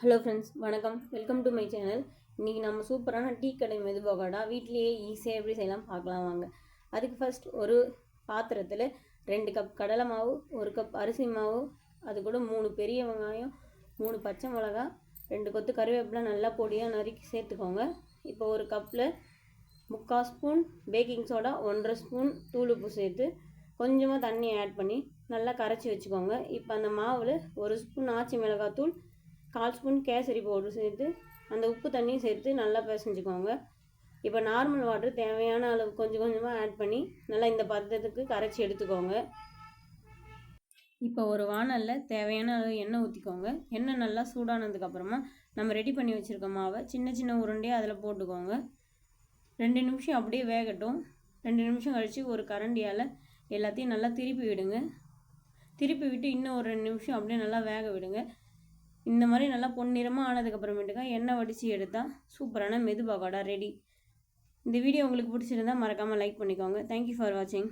Hello friends வணக்கம். Welcome to my channel இன்றைக்கி நம்ம சூப்பரான டீ கடை மெதுபகோடா வீட்லேயே ஈஸியாக எப்படி செய்யலாம் பார்க்கலாம் வாங்க. அதுக்கு ஃபஸ்ட் ஒரு பாத்திரத்தில் ரெண்டு கப் கடலை மாவு ஒரு கப் அரிசி மாவு அது கூட மூணு பெரிய வெங்காயம் மூணு பச்சை மிளகா ரெண்டு கொத்து கருவேப்பிலை நல்லா பொடியாக நறுக்கி சேர்த்துக்கோங்க. இப்போ ஒரு கப்பில் முக்கால் ஸ்பூன் பேக்கிங் சோடா ஒன்றரை ஸ்பூன் தூள் உப்பு சேர்த்து கொஞ்சமாக தண்ணி ஆட் பண்ணி நல்லா கரைச்சி வச்சுக்கோங்க. இப்போ அந்த மாவில் ஒரு ஸ்பூன் ஆச்சி மிளகாத்தூள் கால் ஸ்பூன் கேசரி பவுடர் சேர்த்து அந்த உப்பு தண்ணியும் சேர்த்து நல்லா பிசைஞ்சுக்கோங்க. இப்போ நார்மல் வாட்டர் தேவையான அளவு கொஞ்சம் கொஞ்சமாக ஆட் பண்ணி நல்லா இந்த பதத்துக்கு கரைச்சி எடுத்துக்கோங்க. இப்போ ஒரு வானலில் தேவையான அளவு எண்ணெய் ஊற்றிக்கோங்க எண்ணெய் நல்லா சூடானதுக்கப்புறமா நம்ம ரெடி பண்ணி வச்சுருக்க மாவை சின்ன சின்ன உருண்டையாக அதில் போட்டுக்கோங்க. ரெண்டு நிமிஷம் அப்படியே வேகட்டும். ரெண்டு நிமிஷம் கழித்து ஒரு கரண்டியால் எல்லாத்தையும் நல்லா திருப்பி விடுங்க. திருப்பி விட்டு இன்னும் ஒரு ரெண்டு நிமிஷம் அப்படியே நல்லா வேக விடுங்க. இந்த மாதிரி நல்லா பொன்னிறமாக ஆனதுக்கப்புறமேட்டுக்கா எண்ணெய் வடித்து எடுத்தால் சூப்பரான மெது பகோடா ரெடி இந்த வீடியோ உங்களுக்கு பிடிச்சிருந்தா மறக்காமல் லைக் பண்ணிக்கோங்க. தேங்க்யூ ஃபார் வாட்சிங்